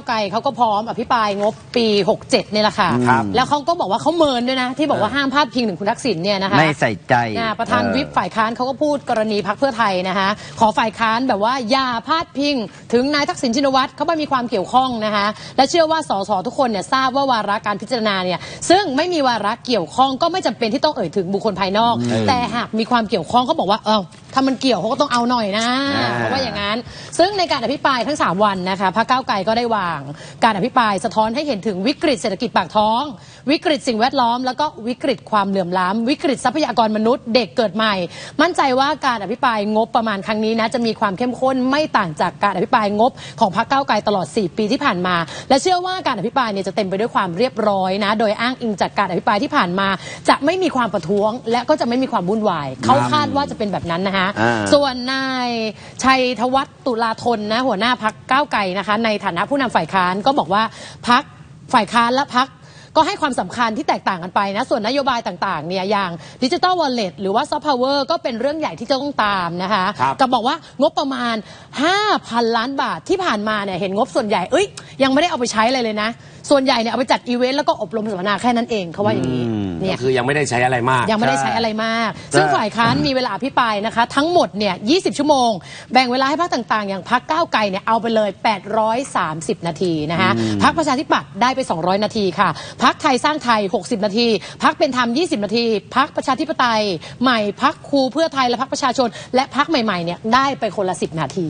าวไกลเขาก็พร้อมอภิปรายงบปี 67เนี่ยแหละค่ะ ครับแล้วเขาก็บอกว่าเขาเมินด้วยนะ ที่บอกว่าห้ามพาดพิงถึงคุณทักษิณเนี่ยนะคะไม่ใส่ใจอ่าประธานเออ วิปฝ่ายค้านเขาก็พูดกรณีพักเพื่อไทยนะคะ ขอฝ่ายค้านแบบว่าอย่าพาดพิง ถึงนายทักษิณชินวัตรเขาไม่มีความเกี่ยวข้องนะคะ และเชื่อว่าสสทุกคนเนี่ยทราบว่าวาระการพิจารณาเนี่ยซึ่งไม่มีวาระเกี่ยวข้องก็ไม่จำเป็นที่ต้องเอ่ยถึงบุคคลภายนอก แต่หากมีความเกี่ยวข้องเขาบอกว่าเออถ้ามันเกี่ยวเขาก็ต้องเอาหน่อยนะ อ่า เพราะว่าอย่างนั้น ซึ่งในการอภิปรายทั้ง 3 วันนะคะพรรคก้าวไกลก็ได้วาง การอภิปรายสะท้อนให้เห็นถึงวิกฤตเศรษฐกิจปากท้อง วิกฤตสิ่งแวดล้อม แล้วก็วิกฤตความเหลื่อมล้ำวิกฤตทรัพยากรมนุษย์เด็กเกิดใหม่ มั่นใจว่าการอภิปรายงบประมาณครั้งนี้นะจะมีความเข้มข้นไม่ต่างจากการอภิปรายงบของพรรคก้าวไกลตลอด 4 ปีที่ผ่านมา และเชื่อว่าการอภิปรายเนี่ยจะเต็มไปด้วยความเรียบร้อยนะโดยอ้างอิงจากการอภิปรายที่ผ่านมา จะไม่มีความประท้วง และก็จะไม่มีความวุ่นวายเขาคาดว่าจะเป็นแบบนั้นนะคะอ่าส่วนนายชัยธวัฒน์ตุลาธนนะหัวหน้าพักก้าวไกลนะคะ ในฐานะผู้นำฝ่ายค้านก็บอกว่าพักฝ่ายค้านและพัก ก็ให้ความสำคัญที่แตกต่างกันไปนะ ส่วนนโยบายต่างๆเนี่ยอย่างดิจิ t a ลวอลเล็ตหรือว่าซอฟต์พาวเวอร์ก็เป็นเรื่องใหญ่ที่จะต้องตามนะคะครับกับบอกว่างบประมาณ 5,000 ล้านบาทที่ผ่านมาเนี่ยเห็นงบส่วนใหญ่เอ้ยยังไม่ได้เอาไปใช้อะไรเลยนะ ส่วนใหญ่เนี่ยเอาไปจัดอีเวนต์แล้วก็อบรมสัมมนาแค่นั้นเองเขาว่าอย่างนี้เนี่ยก็คือยังไม่ได้ใช้อะไรมาก ยังไม่ได้ใช้อะไรมาก ซึ่งฝ่ายค้านมีเวลาอภิปรายนะคะ ทั้งหมดเนี่ย 20 ชั่วโมง แบ่งเวลาให้พรรคต่างๆ อย่างพรรคก้าวไกลเนี่ยเอาไปเลย 830 นาทีนะคะพรรคประชาธิปัตย์ได้ไป 200 นาทีค่ะพักไทยสร้างไทย 60 นาที พักเป็นธรรม 20 นาที พักประชาธิปไตย ใหม่พักครูเพื่อไทยและพักประชาชน และพักใหม่ๆเนี่ยได้ไปคนละ 10 นาที